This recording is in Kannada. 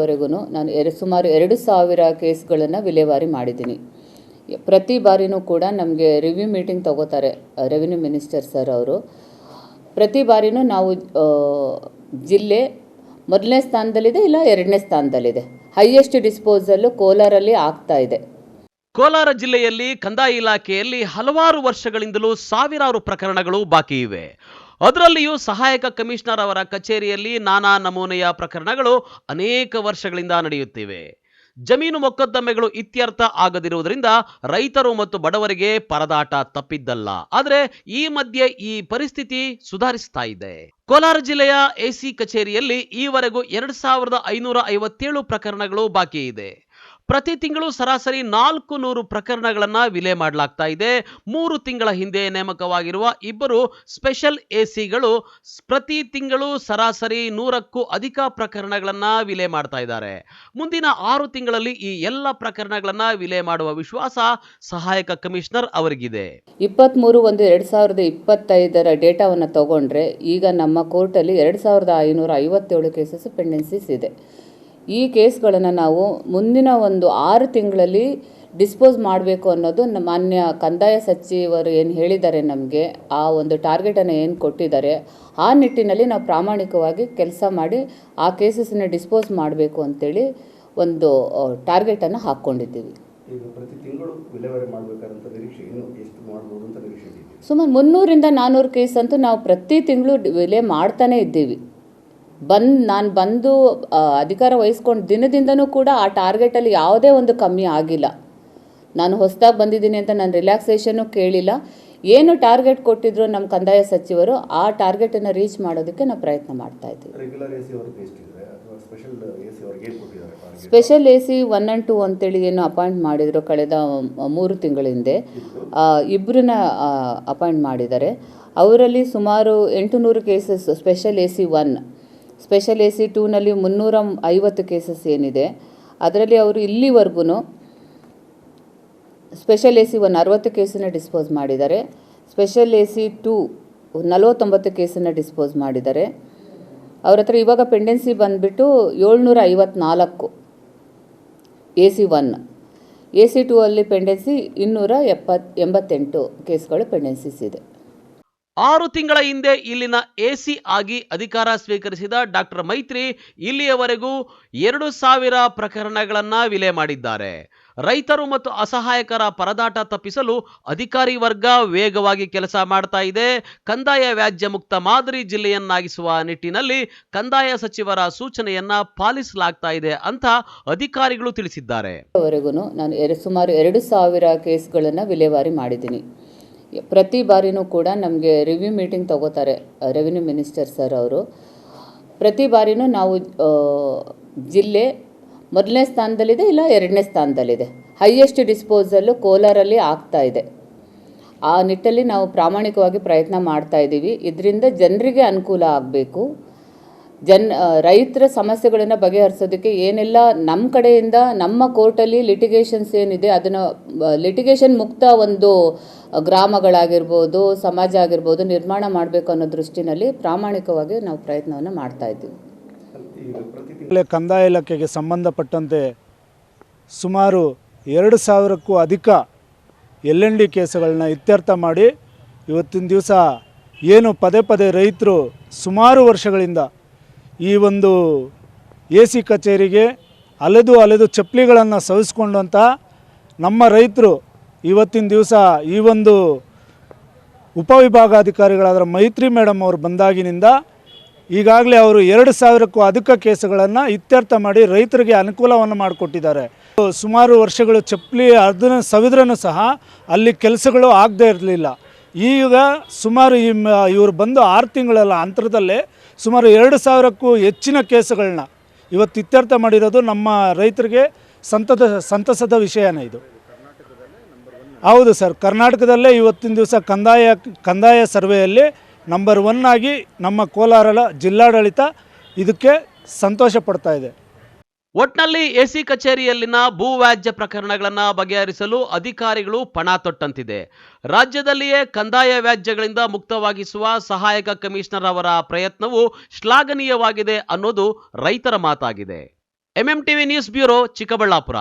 ಇಲ್ಲಿಯವರೆಗೂ ನಾನು ಎರ ಸುಮಾರು ಎರಡು ಸಾವಿರ ಕೇಸ್ಗಳನ್ನು ವಿಲೇವಾರಿ ಮಾಡಿದ್ದೀನಿ. ಪ್ರತಿ ಬಾರಿನೂ ಕೂಡ ನಮಗೆ ರಿವ್ಯೂ ಮೀಟಿಂಗ್ ತಗೋತಾರೆ ರೆವಿನ್ಯೂ ಮಿನಿಸ್ಟರ್ ಸರ್ ಅವರು. ಪ್ರತಿ ಬಾರಿನೂ ನಾವು ಜಿಲ್ಲೆ ಮೊದಲನೇ ಸ್ಥಾನದಲ್ಲಿದೆ ಇಲ್ಲ ಎರಡನೇ ಸ್ಥಾನದಲ್ಲಿದೆ. ಹೈಯೆಸ್ಟ್ ಡಿಸ್ಪೋಸಲ್ ಕೋಲಾರಲ್ಲಿ ಆಗ್ತಾ ಇದೆ. ಕೋಲಾರ ಜಿಲ್ಲೆಯಲ್ಲಿ ಕಂದಾಯ ಇಲಾಖೆಯಲ್ಲಿ ಹಲವಾರು ವರ್ಷಗಳಿಂದಲೂ ಸಾವಿರಾರು ಪ್ರಕರಣಗಳು ಬಾಕಿ ಇವೆ. ಅದರಲ್ಲಿಯೂ ಸಹಾಯಕ ಕಮಿಷನರ್ ಅವರ ಕಚೇರಿಯಲ್ಲಿ ನಾನಾ ನಮೂನೆಯ ಪ್ರಕರಣಗಳು ಅನೇಕ ವರ್ಷಗಳಿಂದ ನಡೆಯುತ್ತಿವೆ. ಜಮೀನು ಮೊಕದ್ದಮೆಗಳು ಇತ್ಯರ್ಥ ಆಗದಿರುವುದರಿಂದ ರೈತರು ಮತ್ತು ಬಡವರಿಗೆ ಪರದಾಟ ತಪ್ಪಿದ್ದಲ್ಲ. ಆದರೆ ಈ ಮಧ್ಯೆ ಈ ಪರಿಸ್ಥಿತಿ ಸುಧಾರಿಸ್ತಾ ಇದೆ. ಕೋಲಾರ ಜಿಲ್ಲೆಯ ಎಸಿ ಕಚೇರಿಯಲ್ಲಿ ಈವರೆಗೂ ಎರಡ್ ಸಾವಿರದ ಐನೂರ ಐವತ್ತೇಳು ಪ್ರಕರಣಗಳು ಬಾಕಿ ಇದೆ. ಪ್ರತಿ ತಿಂಗಳು ಸರಾಸರಿ ನಾಲ್ಕು ನೂರು ಪ್ರಕರಣಗಳನ್ನು ವಿಲೆ ಮಾಡಲಾಗ್ತಾ ಇದೆ. ಮೂರು ತಿಂಗಳ ಹಿಂದೆ ನೇಮಕವಾಗಿರುವ ಇಬ್ಬರು ಸ್ಪೆಷಲ್ ಎಸಿಗಳು ಪ್ರತಿ ತಿಂಗಳು ಸರಾಸರಿ ನೂರಕ್ಕೂ ಅಧಿಕ ಪ್ರಕರಣಗಳನ್ನು ವಿಲೆ ಮಾಡ್ತಾ ಇದ್ದಾರೆ. ಮುಂದಿನ ಆರು ತಿಂಗಳಲ್ಲಿ ಈ ಎಲ್ಲ ಪ್ರಕರಣಗಳನ್ನು ವಿಲೆ ಮಾಡುವ ವಿಶ್ವಾಸ ಸಹಾಯಕ ಕಮಿಷನರ್ ಅವರಿಗಿದೆ. ಇಪ್ಪತ್ತ್ಮೂರು ಒಂದು ಎರಡು ಸಾವಿರದ ಇಪ್ಪತ್ತೈದರ ಡೇಟಾವನ್ನು ತಗೊಂಡ್ರೆ ಈಗ ನಮ್ಮ ಕೋರ್ಟಲ್ಲಿ ಎರಡು ಸಾವಿರದ ಐನೂರ ಐವತ್ತೇಳು ಕೇಸಸ್ ಪೆಂಡೆನ್ಸಿಸ್ ಇದೆ. ಈ ಕೇಸ್ಗಳನ್ನು ನಾವು ಮುಂದಿನ ಒಂದು ಆರು ತಿಂಗಳಲ್ಲಿ ಡಿಸ್ಪೋಸ್ ಮಾಡಬೇಕು ಅನ್ನೋದು ನಮ್ಮ ಮಾನ್ಯ ಕಂದಾಯ ಸಚಿವರು ಏನು ಹೇಳಿದ್ದಾರೆ ನಮಗೆ ಆ ಒಂದು ಟಾರ್ಗೆಟನ್ನು ಏನು ಕೊಟ್ಟಿದ್ದಾರೆ ಆ ನಿಟ್ಟಿನಲ್ಲಿ ನಾವು ಪ್ರಾಮಾಣಿಕವಾಗಿ ಕೆಲಸ ಮಾಡಿ ಆ ಕೇಸಸ್ನ ಡಿಸ್ಪೋಸ್ ಮಾಡಬೇಕು ಅಂತೇಳಿ ಒಂದು ಟಾರ್ಗೆಟನ್ನು ಹಾಕ್ಕೊಂಡಿದ್ದೀವಿ. ಸುಮಾರು ಮುನ್ನೂರಿಂದ ನಾನ್ನೂರು ಕೇಸ್ ಅಂತೂ ನಾವು ಪ್ರತಿ ತಿಂಗಳು ವಿಲೆ ಮಾಡ್ತಾನೆ ಇದ್ದೀವಿ. ಬಂದು ನಾನು ಬಂದು ಅಧಿಕಾರ ವಹಿಸ್ಕೊಂಡು ದಿನದಿಂದನೂ ಕೂಡ ಆ ಟಾರ್ಗೆಟಲ್ಲಿ ಯಾವುದೇ ಒಂದು ಕಮ್ಮಿ ಆಗಿಲ್ಲ. ನಾನು ಹೊಸದಾಗಿ ಬಂದಿದ್ದೀನಿ ಅಂತ ನಾನು ರಿಲ್ಯಾಕ್ಸೇಷನ್ನು ಕೇಳಿಲ್ಲ. ಏನು ಟಾರ್ಗೆಟ್ ಕೊಟ್ಟಿದ್ರು ನಮ್ಮ ಕಂದಾಯ ಸಚಿವರು ಆ ಟಾರ್ಗೆಟನ್ನು ರೀಚ್ ಮಾಡೋದಕ್ಕೆ ನಾವು ಪ್ರಯತ್ನ ಮಾಡ್ತಾ ಇದ್ದೀವಿ. Special A C one and two ಅಂತೇಳಿ ಏನು ಅಪಾಯಿಂಟ್ ಮಾಡಿದರು ಕಳೆದ ಮೂರು ತಿಂಗಳ ಹಿಂದೆ. ಇಬ್ಬರನ್ನ ಅಪಾಯಿಂಟ್ ಮಾಡಿದ್ದಾರೆ. ಅವರಲ್ಲಿ ಸುಮಾರು ಎಂಟು ನೂರು cases special A C one special A C ಟೂನಲ್ಲಿ ಮುನ್ನೂರ ಐವತ್ತು ಕೇಸಸ್ ಏನಿದೆ, ಅದರಲ್ಲಿ ಅವರು ಇಲ್ಲಿವರೆಗೂ ಸ್ಪೆಷಲ್ ಎ ಸಿ ಒನ್ ಅರವತ್ತು ಕೇಸನ್ನು ಡಿಸ್ಪೋಸ್ ಮಾಡಿದ್ದಾರೆ, ಸ್ಪೆಷಲ್ ಎ ಸಿ ಟೂ ನಲವತ್ತೊಂಬತ್ತು ಕೇಸನ್ನು ಡಿಸ್ಪೋಸ್ ಮಾಡಿದ್ದಾರೆ. ಅವ್ರ ಹತ್ರ ಇವಾಗ ಪೆಂಡೆನ್ಸಿ ಬಂದುಬಿಟ್ಟು ಏಳ್ನೂರ ಐವತ್ನಾಲ್ಕು A C one. A C two ಅಲ್ಲಿ ಪೆಂಡೆನ್ಸಿ ಇನ್ನೂರ ಎಪ್ಪತ್, ಎಂಬತ್ತೆಂಟು ಕೇಸ್ಗಳು ಪೆಂಡೆನ್ಸಿಸ್ ಇದೆ. ಆರು ತಿಂಗಳ ಹಿಂದೆ ಇಲ್ಲಿನ ಎಸಿ ಆಗಿ ಅಧಿಕಾರ ಸ್ವೀಕರಿಸಿದ ಡಾಕ್ಟರ್ ಮೈತ್ರಿ ಇಲ್ಲಿಯವರೆಗೂ ಎರಡು ಸಾವಿರ ಪ್ರಕರಣಗಳನ್ನ ವಿಲೆ ಮಾಡಿದ್ದಾರೆ. ರೈತರು ಮತ್ತು ಅಸಹಾಯಕರ ಪರದಾಟ ತಪ್ಪಿಸಲು ಅಧಿಕಾರಿ ವರ್ಗ ವೇಗವಾಗಿ ಕೆಲಸ ಮಾಡ್ತಾ ಇದೆ. ಕಂದಾಯ ವ್ಯಾಜ್ಯ ಮುಕ್ತ ಮಾದರಿ ಜಿಲ್ಲೆಯನ್ನಾಗಿಸುವ ನಿಟ್ಟಿನಲ್ಲಿ ಕಂದಾಯ ಸಚಿವರ ಸೂಚನೆಯನ್ನ ಪಾಲಿಸಲಾಗ್ತಾ ಇದೆ ಅಂತ ಅಧಿಕಾರಿಗಳು ತಿಳಿಸಿದ್ದಾರೆ. ನಾನು ಸುಮಾರು ಎರಡು ಸಾವಿರ ಕೇಸ್ಗಳನ್ನು ವಿಲೇವಾರಿ ಮಾಡಿದ್ದೀನಿ. ಪ್ರತಿ ಬಾರಿನೂ ಕೂಡ ನಮಗೆ ರಿವ್ಯೂ ಮೀಟಿಂಗ್ ತಗೋತಾರೆ ರೆವಿನ್ಯೂ ಮಿನಿಸ್ಟರ್ ಸರ್ ಅವರು. ಪ್ರತಿ ಬಾರಿನೂ ನಾವು ಜಿಲ್ಲೆ ಮೊದಲನೇ ಸ್ಥಾನದಲ್ಲಿದೆ, ಇಲ್ಲ ಎರಡನೇ ಸ್ಥಾನದಲ್ಲಿದೆ. ಹೈಯೆಸ್ಟ್ ಡಿಸ್ಪೋಸಲ್ಲು ಕೋಲಾರಲ್ಲಿ ಆಗ್ತಾ ಇದೆ. ಆ ನಿಟ್ಟಲ್ಲಿ ನಾವು ಪ್ರಾಮಾಣಿಕವಾಗಿ ಪ್ರಯತ್ನ ಮಾಡ್ತಾ ಇದ್ದೀವಿ. ಇದರಿಂದ ಜನರಿಗೆ ಅನುಕೂಲ ಆಗಬೇಕು. ಜನ್ ರೈತರ ಸಮಸ್ಯೆಗಳನ್ನು ಬಗೆಹರಿಸೋದಕ್ಕೆ ಏನೆಲ್ಲ ನಮ್ಮ ಕಡೆಯಿಂದ, ನಮ್ಮ ಕೋರ್ಟಲ್ಲಿ ಲಿಟಿಗೇಷನ್ಸ್ ಏನಿದೆ, ಅದನ್ನು ಲಿಟಿಗೇಷನ್ ಮುಕ್ತ ಒಂದು ಗ್ರಾಮಗಳಾಗಿರ್ಬೋದು, ಸಮಾಜ ಆಗಿರ್ಬೋದು ನಿರ್ಮಾಣ ಮಾಡಬೇಕು ಅನ್ನೋ ದೃಷ್ಟಿನಲ್ಲಿ ಪ್ರಾಮಾಣಿಕವಾಗಿ ನಾವು ಪ್ರಯತ್ನವನ್ನು ಮಾಡ್ತಾ ಇದ್ದೀವಿ. ಕಂದಾಯ ಇಲಾಖೆಗೆ ಸಂಬಂಧಪಟ್ಟಂತೆ ಸುಮಾರು ಎರಡು ಸಾವಿರಕ್ಕೂ ಅಧಿಕ ಎಲ್ ಎನ್ ಡಿ ಕೇಸುಗಳನ್ನ ಇತ್ಯರ್ಥ ಮಾಡಿ ಇವತ್ತಿನ ದಿವಸ ಏನು ಪದೇ ಪದೇ ರೈತರು ಸುಮಾರು ವರ್ಷಗಳಿಂದ ಈ ಒಂದು ಎ ಸಿ ಕಚೇರಿಗೆ ಅಲೆದು ಅಲೆದು ಚಪ್ಪಲಿಗಳನ್ನು ಸವಿಸ್ಕೊಂಡಂಥ ನಮ್ಮ ರೈತರು ಇವತ್ತಿನ ದಿವಸ ಈ ಒಂದು ಉಪವಿಭಾಗಾಧಿಕಾರಿಗಳಾದ ಮೈತ್ರಿ ಮೇಡಮ್ ಅವರು ಬಂದಾಗಿನಿಂದ ಈಗಾಗಲೇ ಅವರು ಎರಡು ಸಾವಿರಕ್ಕೂ ಅಧಿಕ ಕೇಸುಗಳನ್ನು ಇತ್ಯರ್ಥ ಮಾಡಿ ರೈತರಿಗೆ ಅನುಕೂಲವನ್ನು ಮಾಡಿಕೊಟ್ಟಿದ್ದಾರೆ. ಸುಮಾರು ವರ್ಷಗಳು ಚಪ್ಪಲಿ ಅದನ್ನು ಸವಿದ್ರೂ ಸಹ ಅಲ್ಲಿ ಕೆಲಸಗಳು ಆಗದೇ ಇರಲಿಲ್ಲ. ಈಗ ಸುಮಾರು ಇವರು ಬಂದು ಆರು ತಿಂಗಳ ಅಂತರದಲ್ಲೇ ಸುಮಾರು ಎರಡು ಸಾವಿರಕ್ಕೂ ಹೆಚ್ಚಿನ ಕೇಸುಗಳನ್ನ ಇವತ್ತು ಇತ್ಯರ್ಥ ಮಾಡಿರೋದು ನಮ್ಮ ರೈತರಿಗೆ ಸಂತದ, ಸಂತಸದ ವಿಷಯನೇ ಇದು. ಹೌದು ಸರ್, ಕರ್ನಾಟಕದಲ್ಲೇ ಇವತ್ತಿನ ದಿವಸ ಕಂದಾಯ ಕಂದಾಯ ಸರ್ವೆಯಲ್ಲಿ ನಂಬರ್ ಒನ್ ಆಗಿ ನಮ್ಮ ಕೋಲಾರ ಜಿಲ್ಲಾಡಳಿತ ಇದಕ್ಕೆ ಸಂತೋಷ ಪಡ್ತಾ ಇದೆ. ಒಟ್ನಲ್ಲಿ ಎಸಿ ಕಚೇರಿಯಲ್ಲಿನ ಭೂ ವ್ಯಾಜ್ಯ ಪ್ರಕರಣಗಳನ್ನ ಬಗೆಹರಿಸಲು ಅಧಿಕಾರಿಗಳು ಪಣ ತೊಟ್ಟಂತಿದೆ. ರಾಜ್ಯದಲ್ಲಿಯೇ ಕಂದಾಯ ವ್ಯಾಜ್ಯಗಳಿಂದ ಮುಕ್ತವಾಗಿಸುವ ಸಹಾಯಕ ಕಮಿಷನರ್ ಅವರ ಪ್ರಯತ್ನವು ಶ್ಲಾಘನೀಯವಾಗಿದೆ ಅನ್ನೋದು ರೈತರ ಮಾತಾಗಿದೆ. MM TV news bureau Chikkaballapur.